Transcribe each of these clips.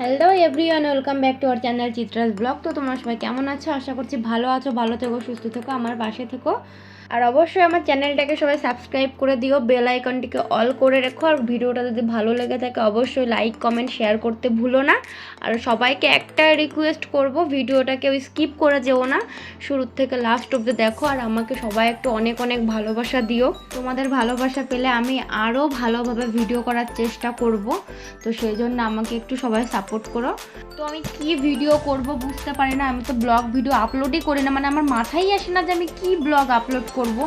Hello everyone welcome back to our channel Chitra's vlog তো তোমরা সবাই কেমন আছো? আশা করছি ভালো আছো, ভালো থেকো, সুস্থ থেকো, আমার পাশে থেকো। আর অবশ্যই আমার চ্যানেলটাকে সবাই সাবস্ক্রাইব করে দিও বেল আইকনটিকে অল করে রেখো। আর ভিডিওটা যদি ভালো লেগে থাকে, অবশ্যই লাইক কমেন্ট শেয়ার করতে ভুলো না। আর সবাইকে একটা রিকোয়েস্ট করব ভিডিওটা কেউ স্কিপ করে যেও না। শুরুর থেকে লাস্ট অব্দি দেখো, আর আমাকে সবাই একটু অনেক অনেক ভালোবাসা দিও। তোমাদের ভালোবাসা পেলে আমি আরও ভালোভাবে ভিডিও করার চেষ্টা করব। তো সেই জন্য আমাকে একটু সবাই সাপোর্ট করো। তো আমি কি ভিডিও করব বুঝতে পারি না, আমি তো ব্লগ ভিডিও আপলোডই করি না মানে আমার মাথায় আসে না যে আমি কি ব্লগ আপলোড করব।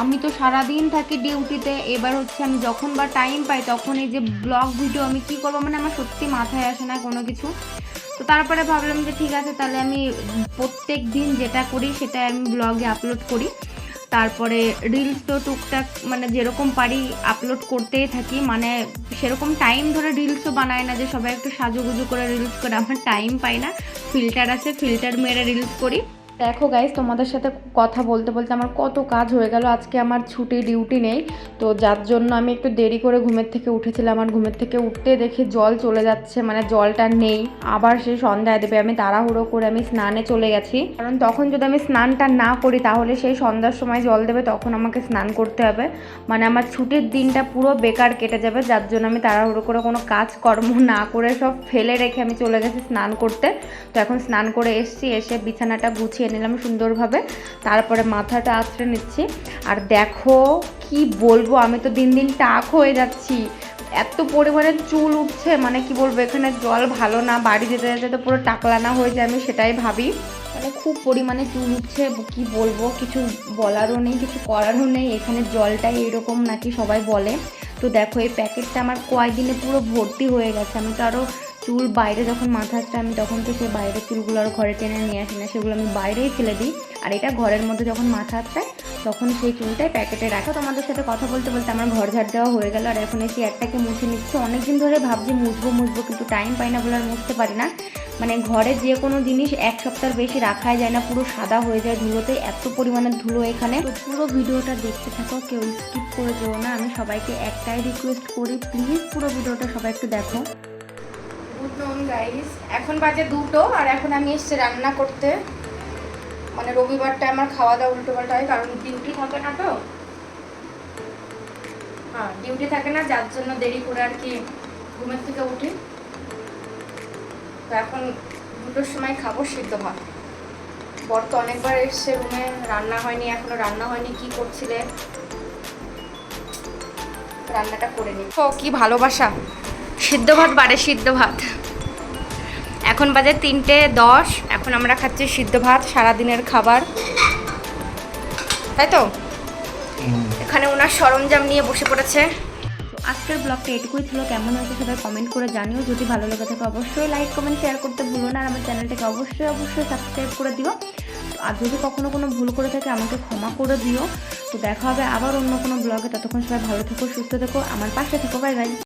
আমি তো সারাদিন থাকি ডিউটিতে এবার হচ্ছে আমি যখন বা টাইম পাই তখন এই যে ব্লগ ভিডিও আমি কি করব মানে আমার সত্যি মাথায় আসে না কোনো কিছু। তো তারপরে ভাবলাম যে ঠিক আছে, তাহলে আমি প্রত্যেক দিন যেটা করি সেটা আমি ব্লগে আপলোড করি। তারপরে রিলস তো টুকটাক মানে যেরকম পারি আপলোড করতেই থাকি। মানে সেরকম টাইম ধরে রিলসও বানায় না যে সবাই একটু সাজুগুজু করে রিলস করে, আমার টাইম পাই না। ফিল্টার আছে ফিল্টার মেরে রিলস করি। দেখো গাইজ তোমাদের সাথে কথা বলতে বলতে আমার কত কাজ হয়ে গেল। আজকে আমার ছুটি ডিউটি নেই। তো যার জন্য আমি একটু দেরি করে ঘুমের থেকে উঠেছিলাম আর ঘুমের থেকে উঠতে দেখে জল চলে যাচ্ছে মানে জলটা নেই। আবার সে সন্ধ্যায় দেবে। আমি তাড়াহুড়ো করে আমি স্নানে চলে গেছি। কারণ তখন যদি আমি স্নানটা না করি, তাহলে সেই সন্ধ্যার সময় জল দেবে, তখন আমাকে স্নান করতে হবে। মানে আমার ছুটির দিনটা পুরো বেকার কেটে যাবে। যার জন্য আমি তাড়াহুড়ো করে কোনো কাজ কর্ম না করে সব ফেলে রেখে আমি চলে গেছি স্নান করতে। তো এখন স্নান করে এসছি, এসে বিছানাটা গুছিয়ে নিলাম সুন্দরভাবে। তারপরে মাথাটা আঁচড়ে নিচ্ছি। আর দেখো কি বলব, আমি তো দিন দিন টাক হয়ে যাচ্ছি। এত পরিমাণে চুল উঠছে মানে কি বলব, এখানে জল ভালো না, বাড়ি যেতে যেতে তো পুরো টাকলানা হয়ে যায়, আমি সেটাই ভাবি। মানে খুব পরিমাণে চুল উঠছে, কি বলব, কিছু বলারও নেই, কিছু করারও নেই। এখানে জলটাই এরকম নাকি সবাই বলে। তো দেখো, এই প্যাকেটটা আমার কয়েকদিনে পুরো ভর্তি হয়ে গেছে। আমি তো আরও চুল বাইরে যখন মাথা আসছে, আমি তখন তো সেই বাইরের চুলগুলো আর ঘরে টেনে নিয়ে আসি না, সেগুলো আমি বাইরেই ফেলে দিই। আর এটা ঘরের মধ্যে যখন মাথা আসছে, তখন সেই চুলটাই প্যাকেটে রাখো। তোমাদের সাথে কথা বলতে বলতে আমার ঘর ঝাড় দেওয়া হয়ে গেল, আর এখন এই একটাকে মুছে নিচ্ছে। অনেকদিন ধরে ভাবছি মুছবো মুছবো, কিন্তু টাইম পাই না বলে আর মুছতে পারি না। মানে ঘরে যে কোনো জিনিস এক সপ্তাহের বেশি রাখাই যায় না, পুরো সাদা হয়ে যায় ধুলোতে, এত পরিমাণে ধুলো এখানে। তো পুরো ভিডিওটা দেখতে থাকো, কেউ স্কিপ করে যেও না। আমি সবাইকে একটাই রিকোয়েস্ট করি প্লিজ পুরো ভিডিওটা সবাই একটু দেখো। গাইস এখন বাজে দুটো আর এখন আমি এসছি রান্না করতে। মানে রবিবারটা আমার খাওয়া দাওয়া উল্টো পাল্টা হয়, কারণ ডিউটি থাকে না তো। হ্যাঁ ডিউটি থাকে না, যার জন্য দেরি করে আর কি ঘুমের থেকে উঠি। তো এখন দুটোর সময় খাব সিদ্ধ ভাত। বর তো অনেকবার এসছে রুমে, রান্না হয়নি, এখনও রান্না হয়নি, কি করছিলে? রান্নাটা করে নি। ও, কি ভালোবাসা। সিদ্ধ ভাত বাড়ে সিদ্ধ ভাত। এখন বাজে তিনটে দশ, এখন আমরা খাচ্ছি সিদ্ধ ভাত, সারাদিনের খাবার। তাই তো? এখানে ওনার সরঞ্জাম নিয়ে বসে পড়েছে। আজকের ব্লগটা এটুকুই ছিল। কেমন হয়েছে সবাই কমেন্ট করে জানিও। যদি ভালো লেগে থাকে অবশ্যই লাইক কমেন্ট শেয়ার করতে ভুলো না। আর আমার চ্যানেলটাকে অবশ্যই অবশ্যই সাবস্ক্রাইব করে দিও। আর যদি কখনো কোনো ভুল করে থাকে, আমাকে ক্ষমা করে দিও। তো দেখা হবে আবার অন্য কোনো ব্লগে ততক্ষণ সবাই ভালো থেকো, সুস্থ থেকো। আমার পাশে থেকো। Bye bye